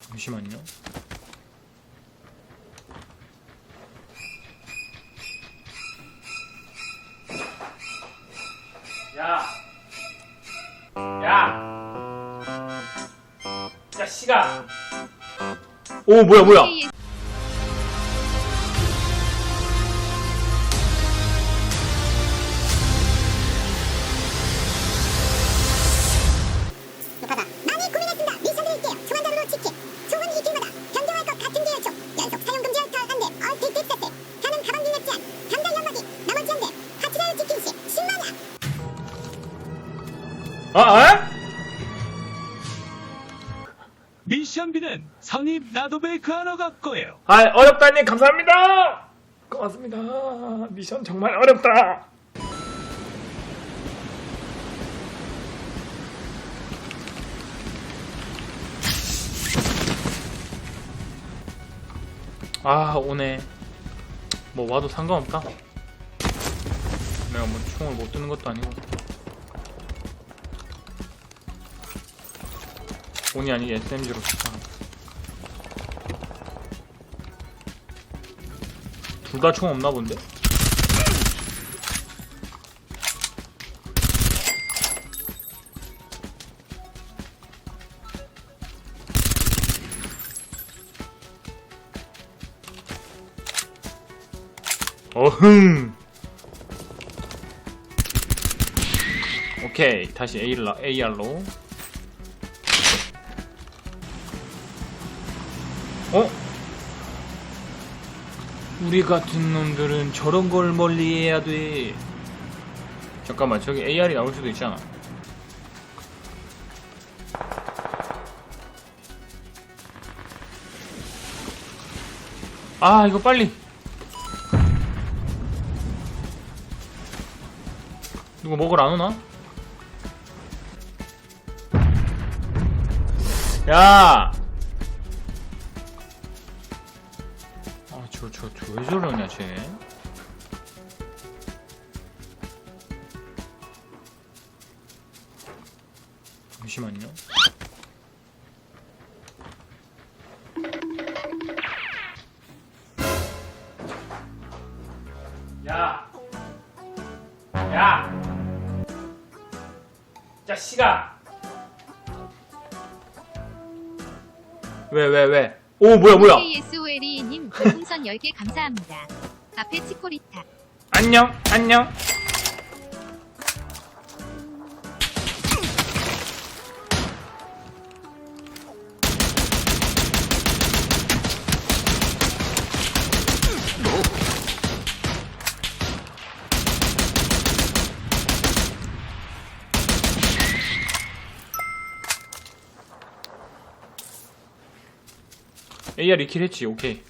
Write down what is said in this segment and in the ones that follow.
잠시만요. 야! 야! 야, 씨가! 오, 뭐야, 뭐야! 아, 아? 미션비는 선입 나도 베이크 하러 갔고요. 아, 어렵다님, 감사합니다! 고맙습니다. 미션 정말 어렵다. 아, 오네. 뭐 와도 상관없다. 내가 뭐 총을 못 드는 것도 아니고. 온이 아니 SMG로 시작. 둘다 총 없나 본데? 어흥 오케이 다시 AR로, AR로 어? 우리 같은 놈들은 저런 걸 멀리 해야 돼. 잠깐만, 저기 AR이 나올 수도 있잖아. 아, 이거 빨리. 누구 먹으러 안 오나? 야! 저, 저, 저 왜 저러냐, 쟤. 잠시만요. 야! 야! 자식아! 왜, 왜, 왜? 오, 뭐야, 뭐야! 별풍선 10개 감사합니다. 앞에 치코리타. 안녕, 안녕. AR 2킬 했지, 오케이.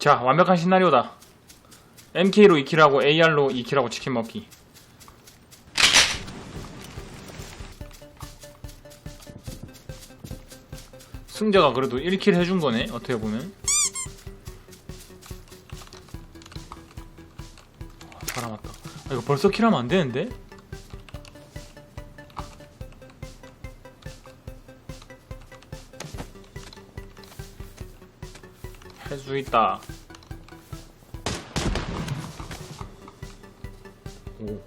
자, 완벽한 시나리오다. MK로 2킬하고 AR로 2킬하고 치킨 먹기. 승자가 그래도 1킬 해준 거네, 어떻게 보면. 아, 사람 왔다. 아, 이거 벌써 킬하면 안 되는데? 할 수 있다. 오.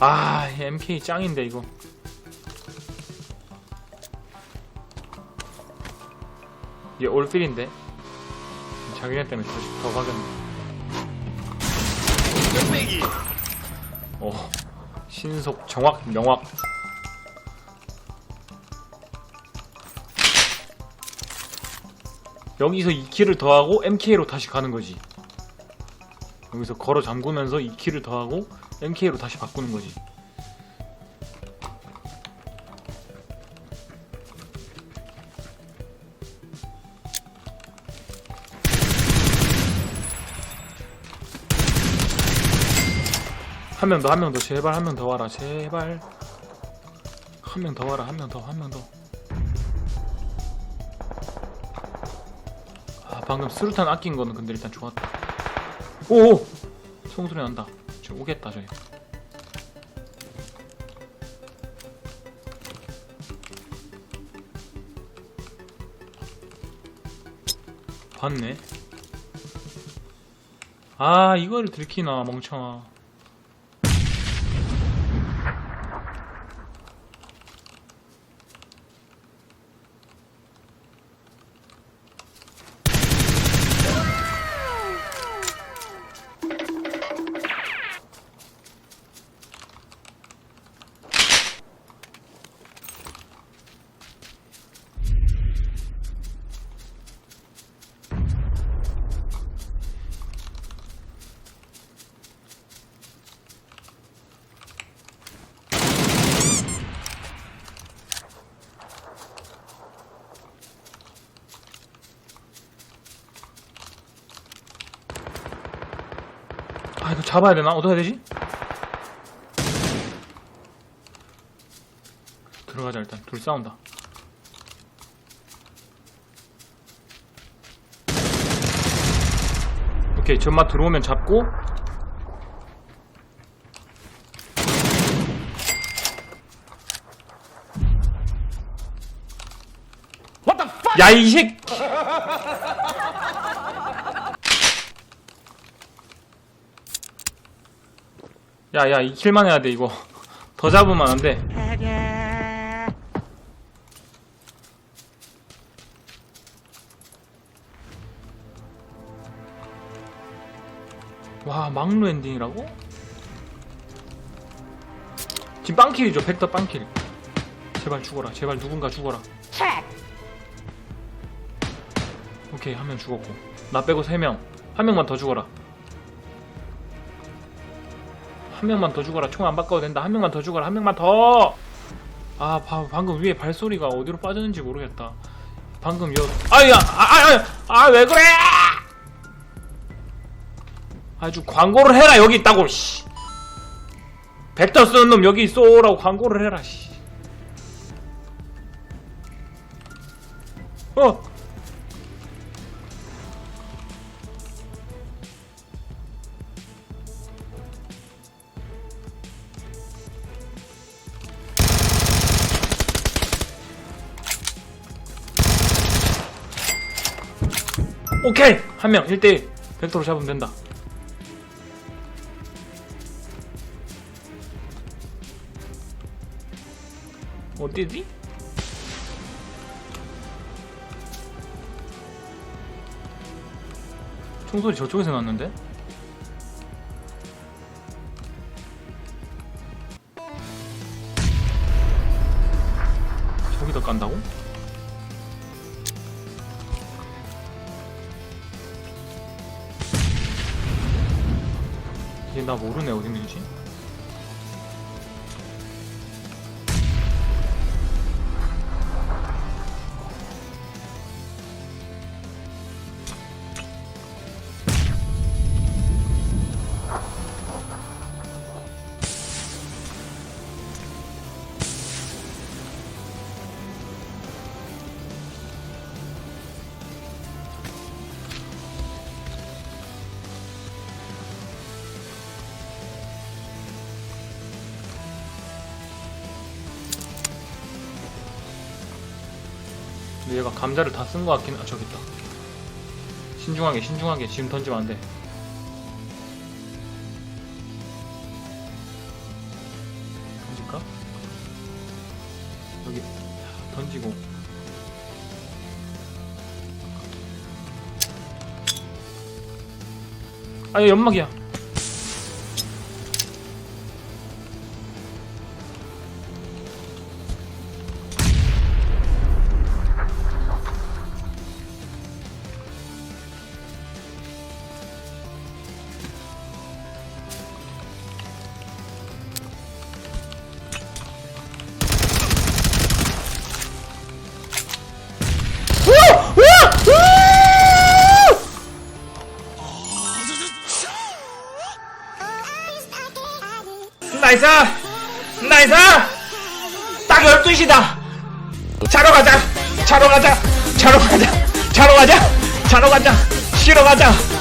아, 이 MK 짱인데 이거. 이게 올필인데. 자기네 때문에 다시 더 가겠네. 어, 신속, 정확, 명확. 여기서 2킬을 더하고 MK로 다시 가는 거지. 여기서 걸어 잠그면서 2킬을 더하고 MK로 다시 바꾸는 거지. 한 명 더, 한 명 더, 제발 한 명 더 와라, 제발. 한 명 더 와라, 한 명 더, 한 명 더. 아, 방금 수류탄 아낀 거는 근데 일단 좋았다. 오! 총소리 난다. 저 오겠다 저기 봤네 아 이거를 들키나 멍청아 아 이거 잡아야 되나? 어떻게 해야 되지? 들어가자 일단. 둘 싸운다. 오케이 전마 들어오면 잡고. 야이 새 야야 이 킬만 해야 돼 이거. 더 잡으면 안돼. 와 막루 엔딩이라고? 지금 빵킬이죠 벡터 빵킬. 제발 죽어라 제발 누군가 죽어라. 오케이 한 명 죽었고. 나 빼고 세 명. 한 명만 더 죽어라 한 명만 더 죽어라. 총 안 바꿔도 된다. 한 명만 더 죽어라. 한 명만 더! 아 바, 방금 위에 발소리가 어디로 빠졌는지 모르겠다. 방금 여 아야! 아아아왜 그래! 아주 광고를 해라 여기 있다고 씨! 벡터 쓰는 놈 여기 쏘라고 광고를 해라 씨! 어! 오케이! 한 명, 1대1. 벡터로 잡으면 된다. 어디지? 총소리 저쪽에서 났는데? 저기다 깐다고? 얘 나 모르네. 어디 있는지 근데 얘가 감자를 다 쓴 것 같긴 아 저기 있다. 신중하게 신중하게. 지금 던지면 안돼. 던질까? 여기. 던지고. 아얘 연막이야 나이스! 나이스! 딱 12시다! 자러 가자! 자러 가자! 자러 가자! 자러 가자! 자러 가자! 쉬러 가자!